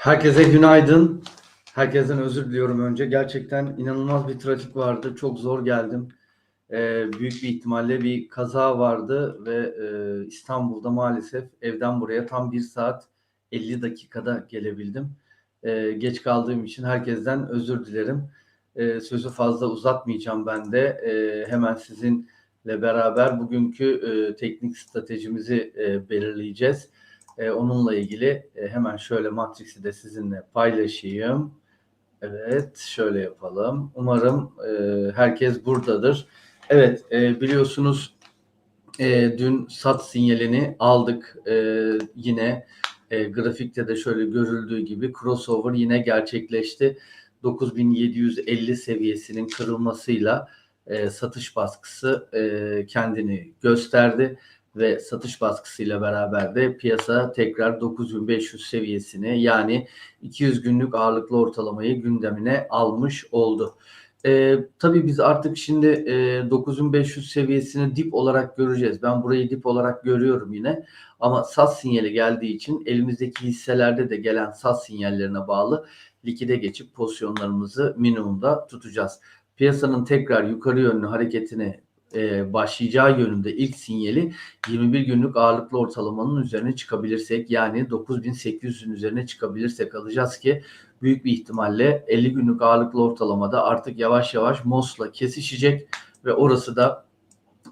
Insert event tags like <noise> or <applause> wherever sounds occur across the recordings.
Herkese günaydın. Herkesten özür diliyorum önce. Gerçekten inanılmaz bir trafik vardı. Çok zor geldim. Ee, büyük bir ihtimalle bir kaza vardı ve e, İstanbul'da maalesef evden buraya tam 1 saat 50 dakikada gelebildim. Ee, geç kaldığım için herkesten özür dilerim. Ee, sözü fazla uzatmayacağım ben de. Ee, hemen sizinle beraber bugünkü e, teknik stratejimizi e, belirleyeceğiz. E, onunla ilgili e, hemen şöyle Matrix'i de sizinle paylaşayım. Evet, şöyle yapalım. Umarım e, herkes buradadır. Evet, biliyorsunuz dün sat sinyalini aldık. Yine e, grafikte de şöyle görüldüğü gibi crossover yine gerçekleşti. 9750 seviyesinin kırılmasıyla e, satış baskısı e, kendini gösterdi ve satış baskısıyla beraber de piyasa tekrar 9500 seviyesini yani 200 günlük ağırlıklı ortalamayı gündemine almış oldu. E, tabii biz artık şimdi e, 9500 seviyesini dip olarak göreceğiz. Ben burayı dip olarak görüyorum yine. Ama sat sinyali geldiği için elimizdeki hisselerde de gelen sat sinyallerine bağlı likide geçip pozisyonlarımızı minimumda tutacağız. Piyasanın tekrar yukarı yönlü hareketini e, başlayacağı yönünde ilk sinyali 21 günlük ağırlıklı ortalamanın üzerine çıkabilirsek yani 9800'ün üzerine çıkabilirsek alacağız ki büyük bir ihtimalle 50 günlük ağırlıklı ortalamada artık yavaş yavaş MOS'la kesişecek ve orası da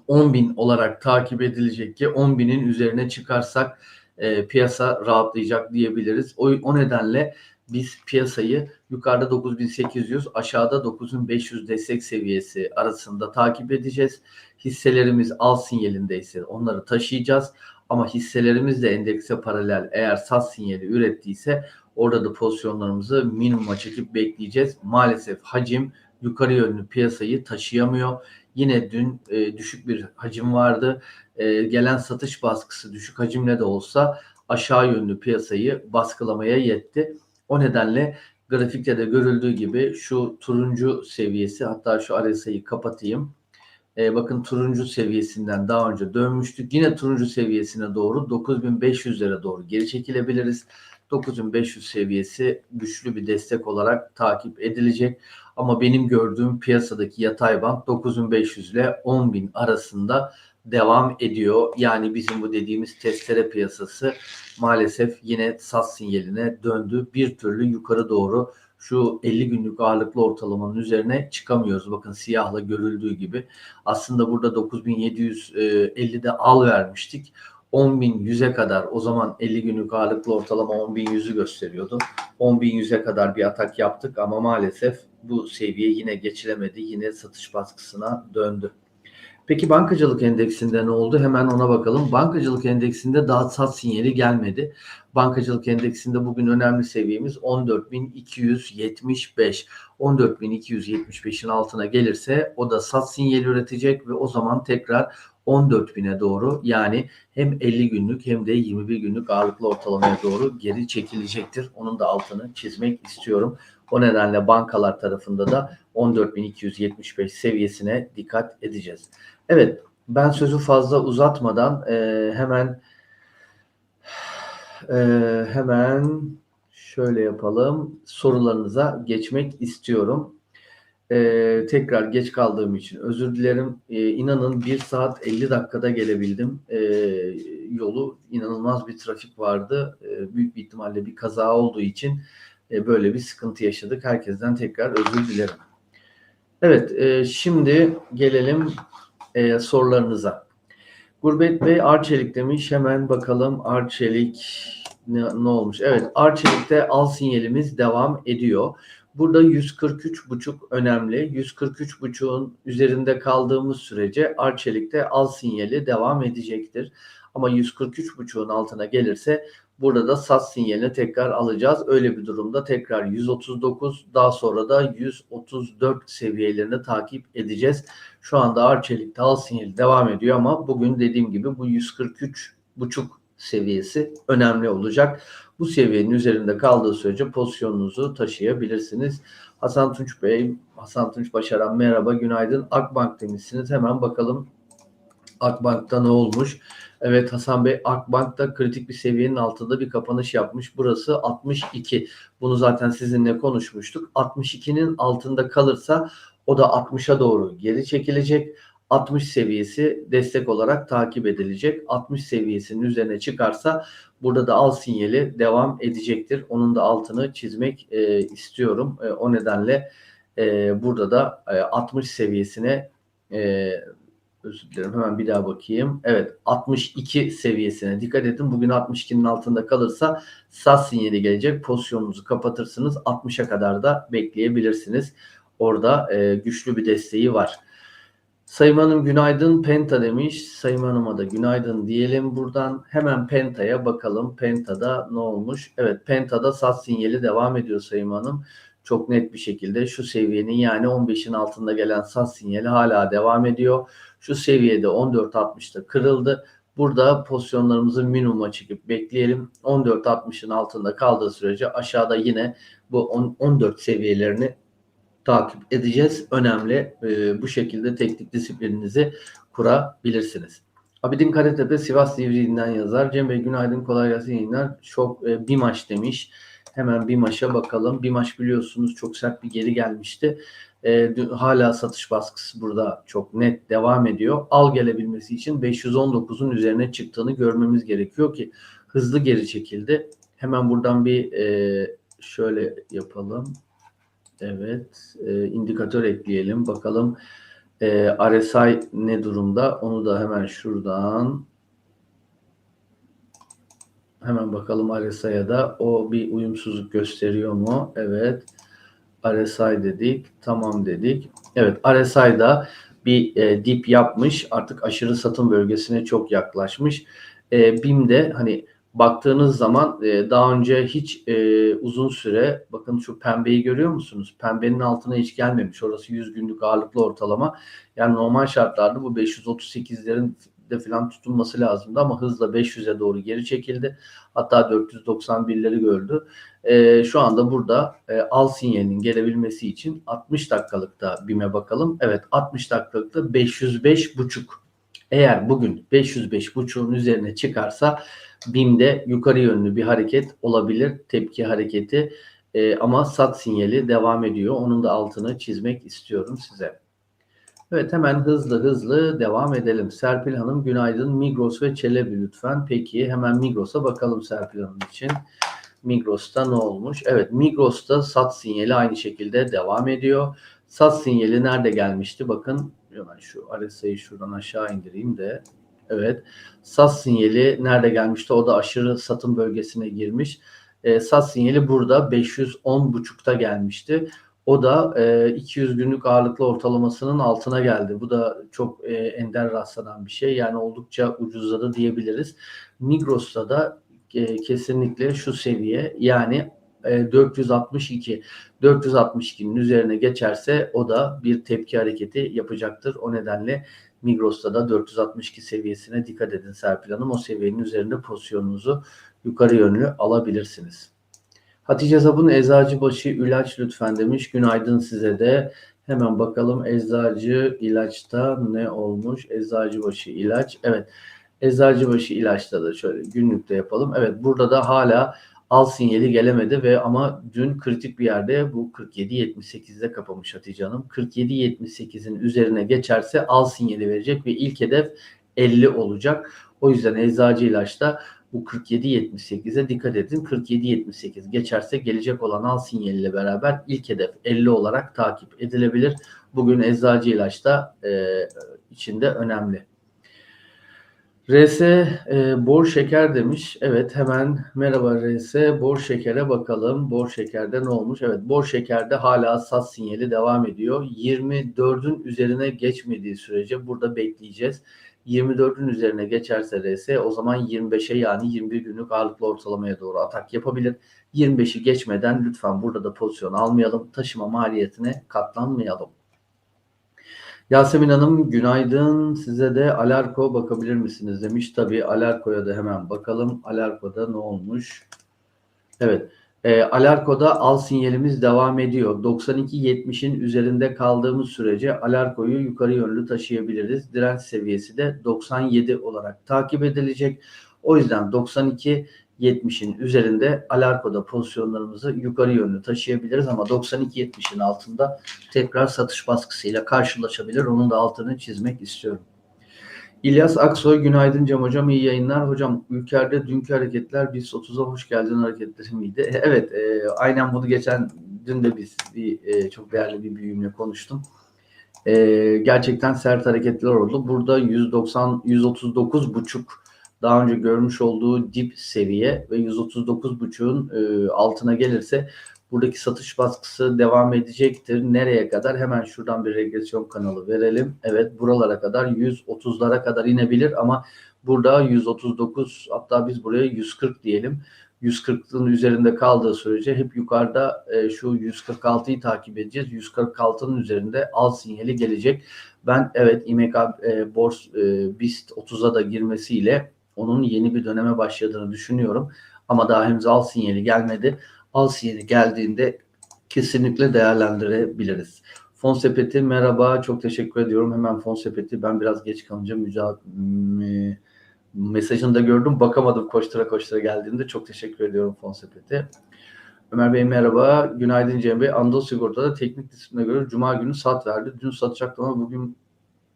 10.000 olarak takip edilecek ki 10.000'in üzerine çıkarsak e, piyasa rahatlayacak diyebiliriz. O, o nedenle biz piyasayı yukarıda 9800 aşağıda 9500 destek seviyesi arasında takip edeceğiz. Hisselerimiz al sinyalindeyse onları taşıyacağız. Ama hisselerimiz de endekse paralel eğer sat sinyali ürettiyse orada da pozisyonlarımızı minimuma çekip bekleyeceğiz. Maalesef hacim yukarı yönlü piyasayı taşıyamıyor. Yine dün e, düşük bir hacim vardı. E, gelen satış baskısı düşük hacimle de olsa aşağı yönlü piyasayı baskılamaya yetti. O nedenle grafikte de görüldüğü gibi şu turuncu seviyesi hatta şu RSI'yi kapatayım. E, bakın turuncu seviyesinden daha önce dönmüştük. Yine turuncu seviyesine doğru 9500'lere doğru geri çekilebiliriz. 9500 seviyesi güçlü bir destek olarak takip edilecek. Ama benim gördüğüm piyasadaki yatay band 9500 ile 10.000 arasında devam ediyor. Yani bizim bu dediğimiz testere piyasası maalesef yine sat sinyaline döndü. Bir türlü yukarı doğru şu 50 günlük ağırlıklı ortalamanın üzerine çıkamıyoruz. Bakın siyahla görüldüğü gibi. Aslında burada 9750'de al vermiştik. 10.100'e kadar o zaman 50 günlük ağırlıklı ortalama 10.100'ü gösteriyordu. 10.100'e kadar bir atak yaptık ama maalesef bu seviye yine geçilemedi. Yine satış baskısına döndü. Peki bankacılık endeksinde ne oldu? Hemen ona bakalım. Bankacılık endeksinde daha sat sinyali gelmedi. Bankacılık endeksinde bugün önemli seviyemiz 14.275. 14.275'in altına gelirse o da sat sinyali üretecek ve o zaman tekrar 14.000'e doğru yani hem 50 günlük hem de 21 günlük ağırlıklı ortalamaya doğru geri çekilecektir. Onun da altını çizmek istiyorum. O nedenle bankalar tarafında da 14.275 seviyesine dikkat edeceğiz. Evet ben sözü fazla uzatmadan e, hemen e, hemen şöyle yapalım sorularınıza geçmek istiyorum. E, tekrar geç kaldığım için özür dilerim. E, inanın 1 saat 50 dakikada gelebildim. E, yolu inanılmaz bir trafik vardı. E, büyük bir ihtimalle bir kaza olduğu için e, böyle bir sıkıntı yaşadık. Herkesten tekrar özür dilerim. Evet, e, şimdi gelelim e, sorularınıza. Gurbet Bey Arçelik demiş. Hemen bakalım Arçelik ne, ne olmuş? Evet, Arçelik'te al sinyalimiz devam ediyor. Burada 143.5 önemli. 143.5'un üzerinde kaldığımız sürece Arçelik'te al sinyali devam edecektir. Ama 143.5'un altına gelirse burada da sat sinyalini tekrar alacağız. Öyle bir durumda tekrar 139 daha sonra da 134 seviyelerini takip edeceğiz. Şu anda Arçelik'te al sinyali devam ediyor ama bugün dediğim gibi bu 143.5 seviyesi önemli olacak. Bu seviyenin üzerinde kaldığı sürece pozisyonunuzu taşıyabilirsiniz. Hasan Tunç Bey, Hasan Tunç Başaran merhaba günaydın. Akbank demişsiniz. Hemen bakalım Akbank'ta ne olmuş? Evet Hasan Bey Akbank'ta kritik bir seviyenin altında bir kapanış yapmış. Burası 62. Bunu zaten sizinle konuşmuştuk. 62'nin altında kalırsa o da 60'a doğru geri çekilecek. 60 seviyesi destek olarak takip edilecek. 60 seviyesinin üzerine çıkarsa burada da al sinyali devam edecektir. Onun da altını çizmek e, istiyorum. E, o nedenle e, burada da e, 60 seviyesine e, özür dilerim hemen bir daha bakayım. Evet 62 seviyesine dikkat edin. Bugün 62'nin altında kalırsa sat sinyali gelecek. Pozisyonunuzu kapatırsınız. 60'a kadar da bekleyebilirsiniz. Orada e, güçlü bir desteği var. Sayın Hanım günaydın Penta demiş. Sayın Hanım'a da günaydın diyelim buradan. Hemen Penta'ya bakalım. Penta'da ne olmuş? Evet Penta'da sat sinyali devam ediyor Sayın Hanım. Çok net bir şekilde şu seviyenin yani 15'in altında gelen sat sinyali hala devam ediyor. Şu seviyede 14.60'da kırıldı. Burada pozisyonlarımızı minimuma çekip bekleyelim. 14.60'ın altında kaldığı sürece aşağıda yine bu 10, 14 seviyelerini takip edeceğiz. Önemli. E, bu şekilde teknik disiplininizi kurabilirsiniz. Abidin Karatepe Sivas Divriği'nden yazar. Cem Bey günaydın kolay gelsin yayınlar. Çok e, bir maç demiş. Hemen bir maça bakalım. Bir maç biliyorsunuz çok sert bir geri gelmişti. E, hala satış baskısı burada çok net devam ediyor. Al gelebilmesi için 519'un üzerine çıktığını görmemiz gerekiyor ki hızlı geri çekildi. Hemen buradan bir e, şöyle yapalım. Evet, e, indikatör ekleyelim. Bakalım e, RSI ne durumda? Onu da hemen şuradan hemen bakalım RSI'ya da o bir uyumsuzluk gösteriyor mu? Evet. RSI dedik. Tamam dedik. Evet, RSI'da bir e, dip yapmış. Artık aşırı satım bölgesine çok yaklaşmış. E, BİM'de hani baktığınız zaman e, daha önce hiç e, uzun süre bakın şu pembeyi görüyor musunuz? Pembenin altına hiç gelmemiş. Orası 100 günlük ağırlıklı ortalama. Yani normal şartlarda bu 538'lerin de falan tutunması lazımdı ama hızla 500'e doğru geri çekildi. Hatta 491'leri gördü. E, şu anda burada e, al sinyalinin gelebilmesi için 60 dakikalıkta BİM'e bakalım. Evet 60 dakikalıkta 505.5 eğer bugün 505.5'un üzerine çıkarsa BİM'de yukarı yönlü bir hareket olabilir. Tepki hareketi e, ama sat sinyali devam ediyor. Onun da altını çizmek istiyorum size. Evet hemen hızlı hızlı devam edelim. Serpil Hanım günaydın. Migros ve Çelebi lütfen. Peki hemen Migros'a bakalım Serpil Hanım için. Migros'ta ne olmuş? Evet Migros'ta sat sinyali aynı şekilde devam ediyor. Sat sinyali nerede gelmişti? Bakın hemen şu RSI'yi şuradan aşağı indireyim de. Evet. Sat sinyali nerede gelmişti? O da aşırı satım bölgesine girmiş. E, sat sinyali burada 510.5'ta gelmişti. O da e, 200 günlük ağırlıklı ortalamasının altına geldi. Bu da çok e, ender rastlanan bir şey. Yani oldukça ucuzladı diyebiliriz. Migros'ta da e, kesinlikle şu seviye yani e, 462 462'nin üzerine geçerse o da bir tepki hareketi yapacaktır. O nedenle Migros'ta da 462 seviyesine dikkat edin Serpil Hanım. O seviyenin üzerinde pozisyonunuzu yukarı yönlü alabilirsiniz. Hatice Zabun Eczacıbaşı ilaç lütfen demiş. Günaydın size de. Hemen bakalım eczacı ilaçta ne olmuş? Eczacıbaşı ilaç. Evet. Eczacıbaşı ilaçta da şöyle günlükte yapalım. Evet burada da hala al sinyali gelemedi ve ama dün kritik bir yerde bu 47.78'de kapamış Hatice Hanım. 47.78'in üzerine geçerse al sinyali verecek ve ilk hedef 50 olacak. O yüzden eczacı ilaçta bu 47.78'e dikkat edin. 47.78 geçerse gelecek olan al sinyaliyle beraber ilk hedef 50 olarak takip edilebilir. Bugün eczacı ilaçta e, içinde önemli. RS e, bor şeker demiş. Evet hemen merhaba RS bor şekere bakalım. Bor şekerde ne olmuş? Evet bor şekerde hala sat sinyali devam ediyor. 24'ün üzerine geçmediği sürece burada bekleyeceğiz. 24'ün üzerine geçerse RS o zaman 25'e yani 21 günlük ağırlıklı ortalamaya doğru atak yapabilir. 25'i geçmeden lütfen burada da pozisyon almayalım. Taşıma maliyetine katlanmayalım. Yasemin Hanım günaydın. Size de Alarko bakabilir misiniz demiş. Tabii Alarko'ya da hemen bakalım. Alarko'da ne olmuş? Evet. E, Alarko'da al sinyalimiz devam ediyor. 92.70'in üzerinde kaldığımız sürece Alarko'yu yukarı yönlü taşıyabiliriz. Direnç seviyesi de 97 olarak takip edilecek. O yüzden 92 70'in üzerinde Alarko'da pozisyonlarımızı yukarı yönlü taşıyabiliriz ama 92-70'in altında tekrar satış baskısıyla karşılaşabilir. Onun da altını çizmek istiyorum. İlyas Aksoy günaydın Cem Hocam iyi yayınlar. Hocam ülkerde dünkü hareketler biz 30'a hoş geldin hareketleri miydi? Evet e, aynen bunu geçen dün de biz bir e, çok değerli bir büyüğümle konuştum. E, gerçekten sert hareketler oldu. Burada 190 139 buçuk daha önce görmüş olduğu dip seviye ve 139.5'un e, altına gelirse buradaki satış baskısı devam edecektir. Nereye kadar? Hemen şuradan bir regresyon kanalı verelim. Evet buralara kadar 130'lara kadar inebilir ama burada 139 hatta biz buraya 140 diyelim. 140'ın üzerinde kaldığı sürece hep yukarıda e, şu 146'yı takip edeceğiz. 146'nın üzerinde al sinyali gelecek. Ben evet İMK e, Bors e, BIST 30'a da girmesiyle onun yeni bir döneme başladığını düşünüyorum. Ama daha henüz al sinyali gelmedi. Al sinyali geldiğinde kesinlikle değerlendirebiliriz. Fon sepeti merhaba çok teşekkür ediyorum. Hemen fon sepeti ben biraz geç kalınca mesajını da gördüm. Bakamadım koştura koştura geldiğinde. Çok teşekkür ediyorum fon sepeti. Ömer Bey merhaba. Günaydın Cem Bey. Anadolu Sigorta'da teknik disipline göre Cuma günü sat verdi. Dün satacaktım ama bugün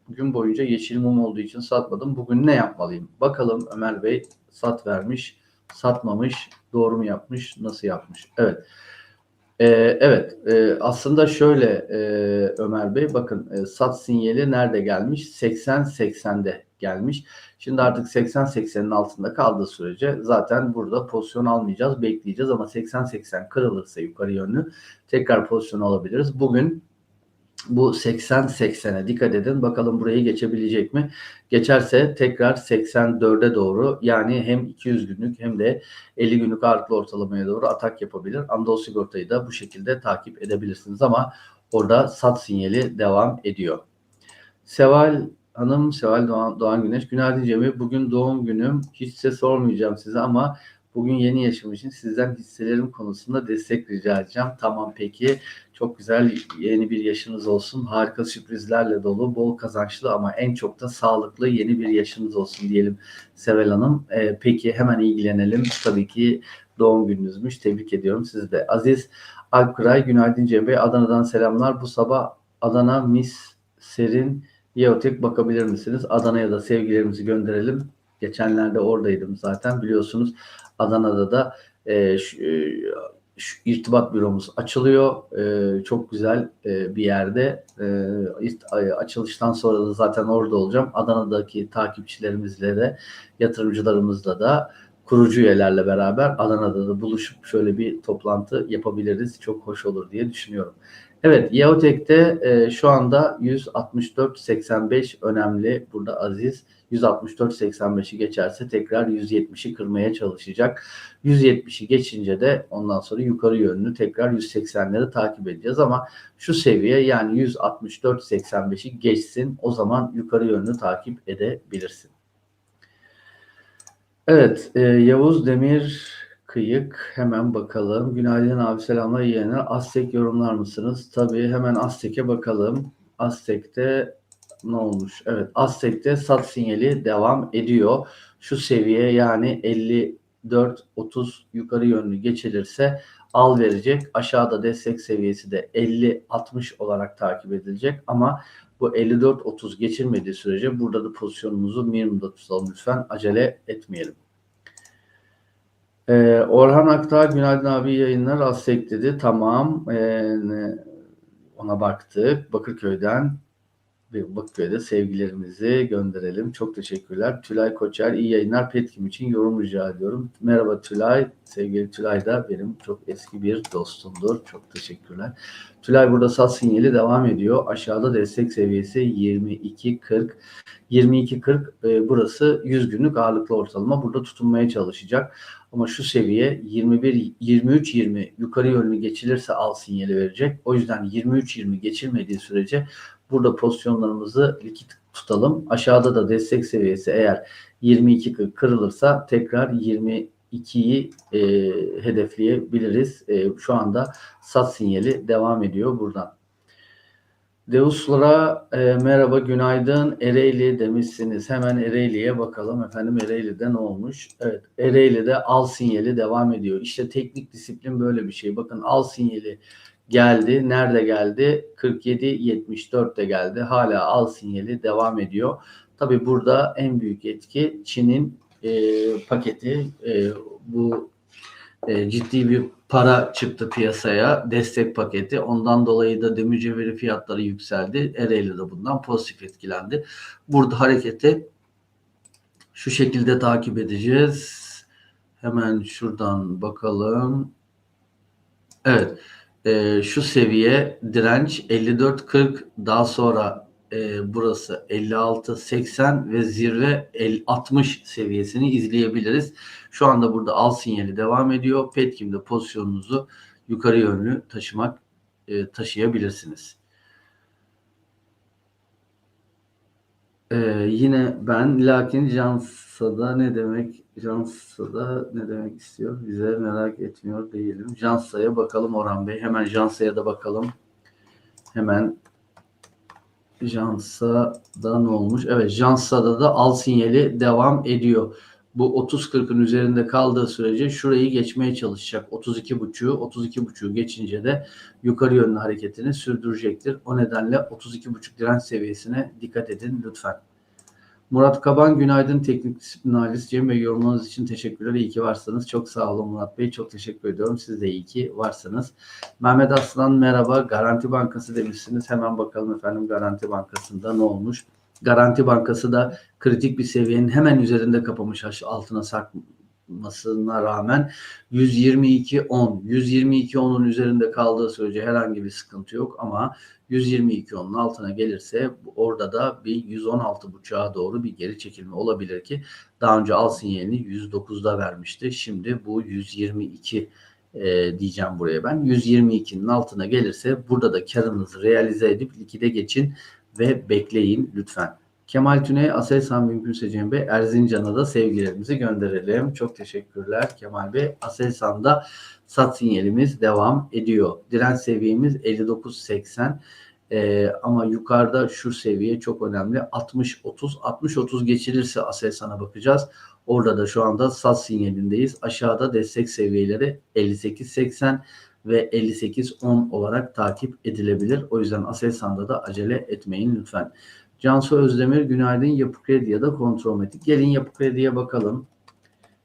gün boyunca yeşil mum olduğu için satmadım. Bugün ne yapmalıyım? Bakalım Ömer Bey sat vermiş, satmamış, doğru mu yapmış, nasıl yapmış? Evet. Ee, evet, ee, aslında şöyle e, Ömer Bey bakın e, sat sinyali nerede gelmiş? 80-80'de gelmiş. Şimdi artık 80-80'in altında kaldığı sürece zaten burada pozisyon almayacağız, bekleyeceğiz ama 80-80 kırılırsa yukarı yönlü tekrar pozisyon alabiliriz. Bugün bu 80-80'e dikkat edin. Bakalım burayı geçebilecek mi? Geçerse tekrar 84'e doğru yani hem 200 günlük hem de 50 günlük ağırlıklı ortalamaya doğru atak yapabilir. Anadolu Sigorta'yı da bu şekilde takip edebilirsiniz ama orada sat sinyali devam ediyor. Seval Hanım, Seval Doğan, Doğan Güneş. Günaydın Cemil. Bugün doğum günüm. Hiç ses sormayacağım size ama bugün yeni yaşım için sizden hisselerim konusunda destek rica edeceğim. Tamam peki. Çok güzel yeni bir yaşınız olsun. Harika sürprizlerle dolu, bol kazançlı ama en çok da sağlıklı yeni bir yaşınız olsun diyelim Sevel Hanım. Ee, peki hemen ilgilenelim. Tabii ki doğum gününüzmüş. Tebrik ediyorum sizi de. Aziz Alpkıray, günaydın Cem Bey. Adana'dan selamlar. Bu sabah Adana Mis Serin Yeotek bakabilir misiniz? Adana'ya da sevgilerimizi gönderelim. Geçenlerde oradaydım zaten biliyorsunuz. Adana'da da e, şu, e, şu irtibat büromuz açılıyor. E, çok güzel e, bir yerde. E, açılıştan sonra da zaten orada olacağım. Adana'daki takipçilerimizle de yatırımcılarımızla da kurucu üyelerle beraber Adana'da da buluşup şöyle bir toplantı yapabiliriz. Çok hoş olur diye düşünüyorum. Evet, Yaotek'te e, şu anda 164.85 önemli. Burada Aziz 164.85'i geçerse tekrar 170'i kırmaya çalışacak. 170'i geçince de ondan sonra yukarı yönlü tekrar 180'leri takip edeceğiz ama şu seviye yani 164.85'i geçsin o zaman yukarı yönlü takip edebilirsin. Evet, e, Yavuz Demir Kıyık hemen bakalım. Günaydın abi selamlar yeğenler. Aztek yorumlar mısınız? Tabii hemen Aztek'e bakalım. Aztek'te ne olmuş? Evet Aztek'te sat sinyali devam ediyor. Şu seviye yani 54-30 yukarı yönlü geçilirse al verecek. Aşağıda destek seviyesi de 50-60 olarak takip edilecek ama bu 54-30 geçilmediği sürece burada da pozisyonumuzu minimumda tutalım lütfen acele etmeyelim. Ee, Orhan Aktağ günaydın abi yayınlar Aztek dedi. Tamam. Ee, ona baktık. Bakırköy'den ve Bakırköy'de sevgilerimizi gönderelim. Çok teşekkürler. Tülay Koçer iyi yayınlar. Petkim için yorum rica ediyorum. Merhaba Tülay. Sevgili Tülay da benim çok eski bir dostumdur. Çok teşekkürler. Tülay burada sat sinyali devam ediyor. Aşağıda destek seviyesi 22.40. 22.40 e, burası 100 günlük ağırlıklı ortalama. Burada tutunmaya çalışacak. Ama şu seviye 21 23 20 yukarı yönlü geçilirse al sinyali verecek. O yüzden 23 20 geçilmediği sürece burada pozisyonlarımızı likit tutalım. Aşağıda da destek seviyesi eğer 22 kırılırsa tekrar 22 2'yi e, hedefleyebiliriz. E, şu anda sat sinyali devam ediyor buradan. Deuslara e, merhaba günaydın Ereğli demişsiniz. Hemen Ereğli'ye bakalım efendim Ereğli'de ne olmuş? Evet Ereğli'de al sinyali devam ediyor. İşte teknik disiplin böyle bir şey. Bakın al sinyali geldi. Nerede geldi? 47-74'te geldi. Hala al sinyali devam ediyor. Tabi burada en büyük etki Çin'in e, paketi. E, bu e, ciddi bir para çıktı piyasaya. Destek paketi. Ondan dolayı da demir cevheri fiyatları yükseldi. Ereğli de bundan pozitif etkilendi. Burada hareketi şu şekilde takip edeceğiz. Hemen şuradan bakalım. Evet. E, şu seviye direnç 54.40 daha sonra e, burası 56-80 ve zirve 50, 60 seviyesini izleyebiliriz. Şu anda burada al sinyali devam ediyor. Petkim'de pozisyonunuzu yukarı yönlü taşımak e, taşıyabilirsiniz. Ee, yine ben lakin Jansa'da ne demek Jansa'da ne demek istiyor bize merak etmiyor değilim. Jansa'ya bakalım Orhan Bey. Hemen Jansa'ya da bakalım. Hemen Jansa'da ne olmuş? Evet Jansa'da da al sinyali devam ediyor. Bu 30-40'ın üzerinde kaldığı sürece şurayı geçmeye çalışacak. 32.5'u 32.5'u geçince de yukarı yönlü hareketini sürdürecektir. O nedenle 32.5 direnç seviyesine dikkat edin lütfen. Murat Kaban günaydın teknik disiplin Cem Bey yorumlarınız için teşekkürler. İyi ki varsınız. Çok sağ olun Murat Bey. Çok teşekkür ediyorum. Siz de iyi ki varsınız. Mehmet Aslan merhaba. Garanti Bankası demişsiniz. Hemen bakalım efendim Garanti Bankası'nda ne olmuş? Garanti Bankası da kritik bir seviyenin hemen üzerinde kapamış altına sarkmasına rağmen 122.10 122.10'un üzerinde kaldığı sürece herhangi bir sıkıntı yok ama 122.10'un altına gelirse orada da bir 116.5'a doğru bir geri çekilme olabilir ki daha önce al sinyalini 109'da vermişti. Şimdi bu 122 e, diyeceğim buraya ben. 122'nin altına gelirse burada da karınızı realize edip likide geçin ve bekleyin lütfen. Kemal Tüney, Aselsan mümkünse Cem Bey, Erzincan'a da sevgilerimizi gönderelim. Çok teşekkürler Kemal Bey. Aselsan'da sat sinyalimiz devam ediyor. Direnç seviyemiz 59.80 ee, ama yukarıda şu seviye çok önemli. 60-30. 60-30 geçilirse Aselsan'a bakacağız. Orada da şu anda sat sinyalindeyiz. Aşağıda destek seviyeleri 58-80 ve 58-10 olarak takip edilebilir. O yüzden Aselsan'da da acele etmeyin lütfen. Cansu Özdemir günaydın Yapı Kredi ya da Kontrolmetik. Gelin Yapı Kredi'ye bakalım.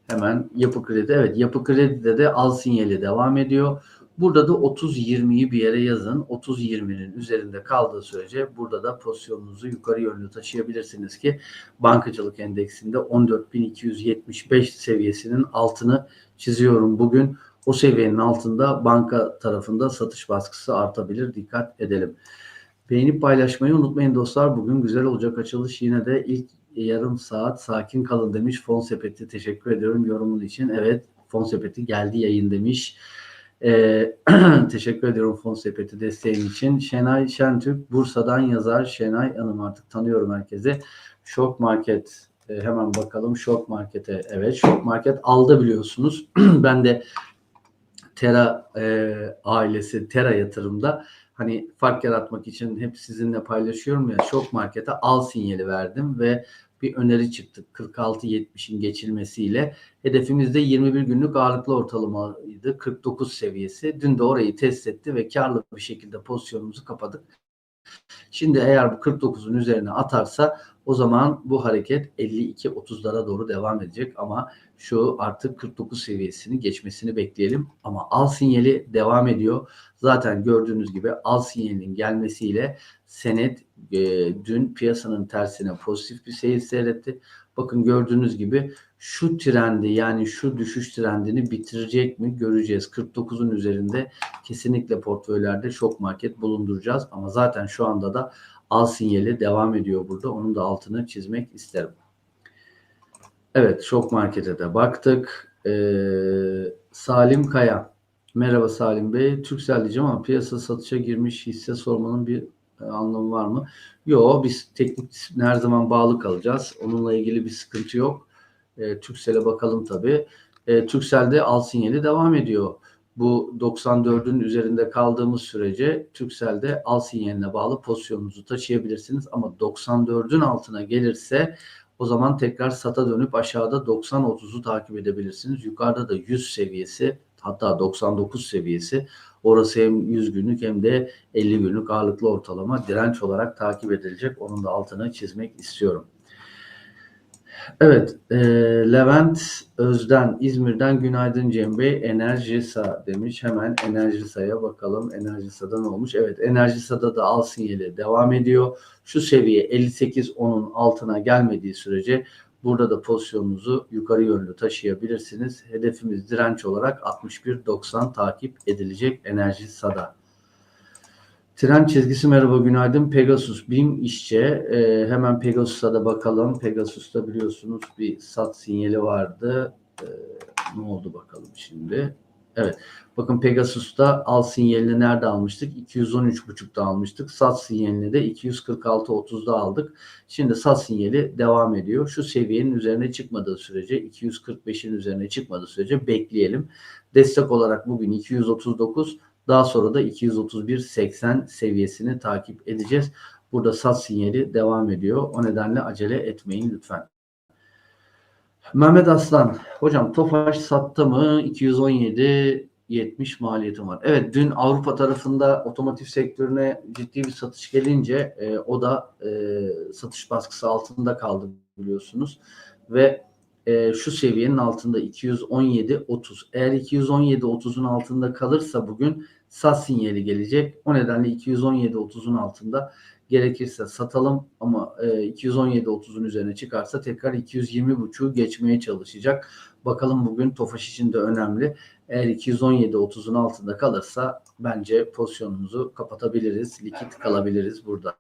Hemen Yapı Kredi. Evet Yapı Kredi'de de al sinyali devam ediyor. Burada da 30-20'yi bir yere yazın. 30-20'nin üzerinde kaldığı sürece burada da pozisyonunuzu yukarı yönlü taşıyabilirsiniz ki bankacılık endeksinde 14.275 seviyesinin altını çiziyorum bugün. O seviyenin altında banka tarafında satış baskısı artabilir. Dikkat edelim. Beğenip paylaşmayı unutmayın dostlar. Bugün güzel olacak açılış. Yine de ilk yarım saat sakin kalın demiş Fon Sepeti. Teşekkür ediyorum yorumun için. Evet Fon Sepeti geldi yayın demiş. Ee, <clears throat> teşekkür ediyorum Fon Sepeti desteğin için. Şenay Şentürk Bursa'dan yazar. Şenay Hanım artık tanıyorum herkese. Şok Market e, hemen bakalım Şok Market'e. Evet Şok Market aldı biliyorsunuz. <clears throat> ben de Tera e, ailesi Tera yatırımda hani fark yaratmak için hep sizinle paylaşıyorum ya şok markete al sinyali verdim ve bir öneri çıktı. 46-70'in geçilmesiyle hedefimizde 21 günlük ağırlıklı ortalamaydı. 49 seviyesi. Dün de orayı test etti ve karlı bir şekilde pozisyonumuzu kapadık. Şimdi eğer bu 49'un üzerine atarsa o zaman bu hareket 52-30'lara doğru devam edecek ama şu artık 49 seviyesini geçmesini bekleyelim. Ama al sinyali devam ediyor. Zaten gördüğünüz gibi al sinyalinin gelmesiyle senet e, dün piyasanın tersine pozitif bir seyir seyretti. Bakın gördüğünüz gibi şu trendi yani şu düşüş trendini bitirecek mi göreceğiz. 49'un üzerinde kesinlikle portföylerde şok market bulunduracağız. Ama zaten şu anda da al sinyali devam ediyor burada. Onun da altını çizmek isterim. Evet şok markete de baktık. Ee, Salim Kaya. Merhaba Salim Bey. Türksel diyeceğim ama piyasa satışa girmiş hisse sormanın bir e, anlamı var mı? Yok biz teknik disipline her zaman bağlı kalacağız. Onunla ilgili bir sıkıntı yok. E, Türksel'e bakalım tabii. E, Turkcell'de al sinyali devam ediyor. Bu 94'ün üzerinde kaldığımız sürece Turkcell'de al sinyaline bağlı pozisyonunuzu taşıyabilirsiniz. Ama 94'ün altına gelirse o zaman tekrar SAT'a dönüp aşağıda 90-30'u takip edebilirsiniz. Yukarıda da 100 seviyesi hatta 99 seviyesi orası hem 100 günlük hem de 50 günlük ağırlıklı ortalama direnç olarak takip edilecek. Onun da altını çizmek istiyorum. Evet, e, Levent Özden İzmir'den günaydın Cem Bey. Enerjisa demiş. Hemen Enerjisa'ya bakalım. Enerjisa'da ne olmuş? Evet, Enerjisa'da da al sinyali devam ediyor. Şu seviye 58.10'un altına gelmediği sürece burada da pozisyonunuzu yukarı yönlü taşıyabilirsiniz. Hedefimiz direnç olarak 61.90 takip edilecek Enerjisa'da. Tren çizgisi merhaba günaydın. Pegasus BİM işçe. Ee, hemen Pegasus'a da bakalım. Pegasus'ta biliyorsunuz bir sat sinyali vardı. Ee, ne oldu bakalım şimdi. Evet. Bakın Pegasus'ta al sinyalini nerede almıştık? 213.5'da almıştık. Sat sinyalini de 246.30'da aldık. Şimdi sat sinyali devam ediyor. Şu seviyenin üzerine çıkmadığı sürece 245'in üzerine çıkmadığı sürece bekleyelim. Destek olarak bugün 239 daha sonra da 231.80 seviyesini takip edeceğiz. Burada sat sinyali devam ediyor. O nedenle acele etmeyin lütfen. Mehmet Aslan, hocam Tofaş sattı mı? 217 70 maliyetim var. Evet dün Avrupa tarafında otomotiv sektörüne ciddi bir satış gelince e, o da e, satış baskısı altında kaldı biliyorsunuz. Ve e, şu seviyenin altında 217.30. Eğer 217.30'un altında kalırsa bugün sat sinyali gelecek. O nedenle 217.30'un altında gerekirse satalım ama e, 217.30'un üzerine çıkarsa tekrar 220.5'u geçmeye çalışacak. Bakalım bugün Tofaş için de önemli. Eğer 217.30'un altında kalırsa bence pozisyonumuzu kapatabiliriz. Likit kalabiliriz burada.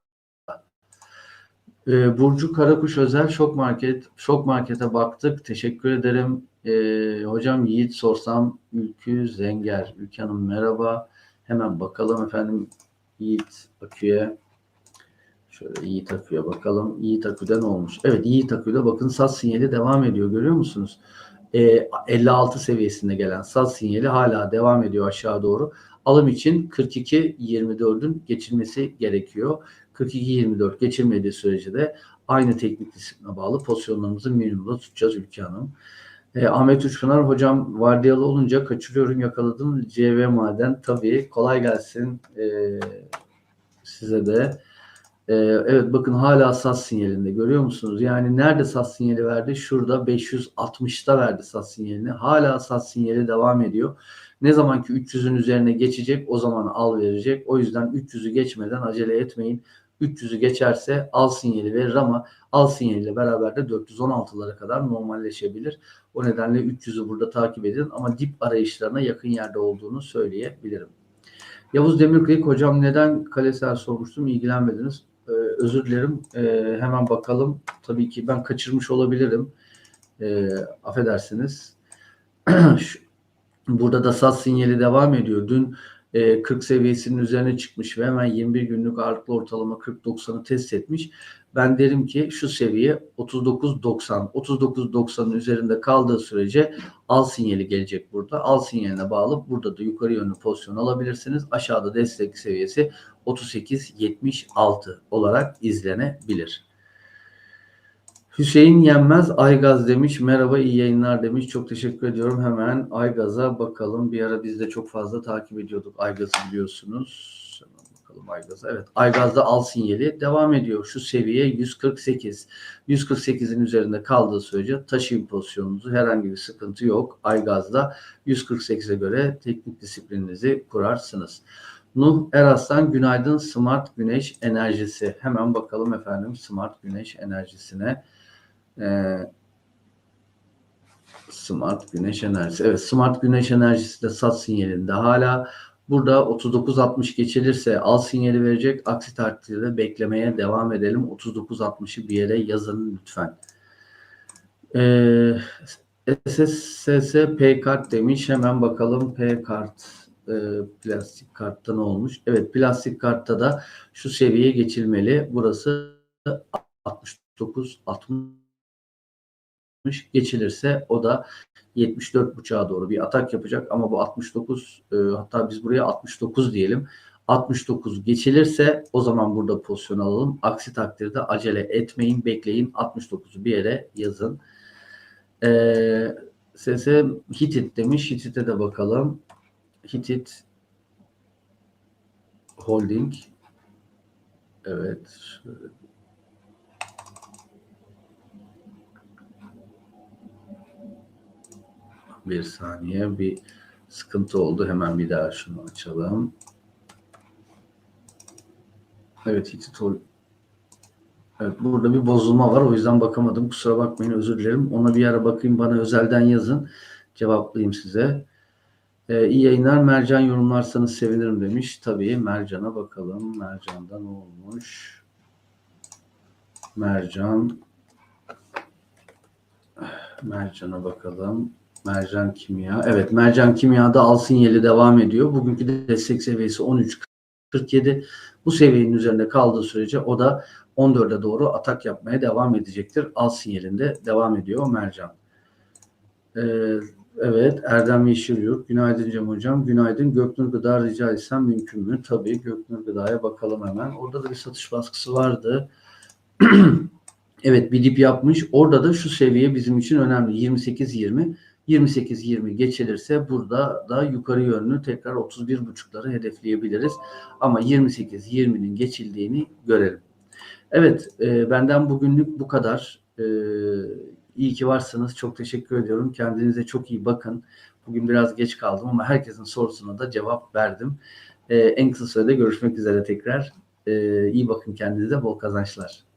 Ee, Burcu Karakuş Özel Şok Market. Şok Market'e baktık. Teşekkür ederim. Ee, hocam Yiğit sorsam Ülkü Zenger. Ülke Hanım merhaba. Hemen bakalım efendim Yiğit Akü'ye. Şöyle Yiğit Akü'ye bakalım. Yiğit Akü'de ne olmuş? Evet Yiğit Akü'de bakın sat sinyali devam ediyor. Görüyor musunuz? Ee, 56 seviyesinde gelen sat sinyali hala devam ediyor aşağı doğru. Alım için 42-24'ün geçilmesi gerekiyor. 42-24 geçilmediği sürece de aynı teknik disipline bağlı pozisyonlarımızı minimumda tutacağız Ülke Hanım. E, Ahmet Uçpınar hocam vardiyalı olunca kaçırıyorum yakaladım. CV Maden tabii kolay gelsin e, size de. E, evet bakın hala sas sinyalinde görüyor musunuz? Yani nerede sas sinyali verdi? Şurada 560'ta verdi sas sinyalini. Hala sas sinyali devam ediyor. Ne zaman ki 300'ün üzerine geçecek o zaman al verecek. O yüzden 300'ü geçmeden acele etmeyin. 300'ü geçerse al sinyali verir ama al sinyaliyle beraber de 416'lara kadar normalleşebilir. O nedenle 300'ü burada takip edin ama dip arayışlarına yakın yerde olduğunu söyleyebilirim. Yavuz Demirkıyık hocam neden Kaleser sormuştum ilgilenmediniz. Ee, özür dilerim. Ee, hemen bakalım. Tabii ki ben kaçırmış olabilirim. Ee, affedersiniz. <clears throat> Burada da sat sinyali devam ediyor. Dün 40 e, seviyesinin üzerine çıkmış ve hemen 21 günlük ağırlıklı ortalama 40-90'ı test etmiş. Ben derim ki şu seviye 39-90. 39-90'ın üzerinde kaldığı sürece al sinyali gelecek burada. Al sinyaline bağlı burada da yukarı yönlü pozisyon alabilirsiniz. Aşağıda destek seviyesi 38-76 olarak izlenebilir. Hüseyin Yenmez Aygaz demiş. Merhaba iyi yayınlar demiş. Çok teşekkür ediyorum. Hemen Aygaz'a bakalım. Bir ara biz de çok fazla takip ediyorduk Aygaz'ı biliyorsunuz. Hemen bakalım Aygaz'a. Evet Aygaz'da al sinyali devam ediyor. Şu seviye 148. 148'in üzerinde kaldığı sürece taşıyın pozisyonunuzu. Herhangi bir sıkıntı yok. Aygaz'da 148'e göre teknik disiplininizi kurarsınız. Nuh Eraslan günaydın Smart Güneş Enerjisi. Hemen bakalım efendim Smart Güneş Enerjisi'ne. Ee, Smart Güneş Enerjisi. Evet Smart Güneş Enerjisi de sat sinyalinde. Hala burada 39.60 geçilirse al sinyali verecek. Aksi takdirde beklemeye devam edelim. 39.60'ı bir yere yazın lütfen. Ee, SSS P kart demiş. Hemen bakalım P kart e, plastik kartta ne olmuş? Evet plastik kartta da şu seviyeye geçilmeli. Burası 69 60 Geçilirse o da 74.5'a doğru bir atak yapacak ama bu 69 e, hatta biz buraya 69 diyelim. 69 geçilirse o zaman burada pozisyon alalım. Aksi takdirde acele etmeyin, bekleyin. 69'u bir yere yazın. Ee, sese Hitit demiş. Hitit'e de bakalım. Hitit Holding. Evet. şöyle. Bir saniye bir sıkıntı oldu. Hemen bir daha şunu açalım. Evet Hitit Hol- Evet burada bir bozulma var. O yüzden bakamadım. Kusura bakmayın özür dilerim. Ona bir ara bakayım bana özelden yazın. Cevaplayayım size. Ee, iyi yayınlar. Mercan yorumlarsanız sevinirim demiş. Tabii Mercan'a bakalım. Mercan'da ne olmuş? Mercan Mercan'a bakalım. Mercan Kimya. Evet Mercan Kimya'da al sinyali devam ediyor. Bugünkü de destek seviyesi 13.47. Bu seviyenin üzerinde kaldığı sürece o da 14'e doğru atak yapmaya devam edecektir. Al sinyalinde devam ediyor Mercan. Ee, evet Erdem Yeşilyurt. Günaydın Cem Hocam. Günaydın. Göknur Gıda rica etsem mümkün mü? Tabii Göknur Gıda'ya bakalım hemen. Orada da bir satış baskısı vardı. <clears throat> evet bir dip yapmış. Orada da şu seviye bizim için önemli. 28-20. 28-20 geçilirse burada da yukarı yönlü tekrar 31.5'ları hedefleyebiliriz. Ama 28-20'nin geçildiğini görelim. Evet, e, benden bugünlük bu kadar. E, iyi ki varsınız. Çok teşekkür ediyorum. Kendinize çok iyi bakın. Bugün biraz geç kaldım ama herkesin sorusuna da cevap verdim. E, en kısa sürede görüşmek üzere tekrar. E, iyi bakın kendinize. Bol kazançlar.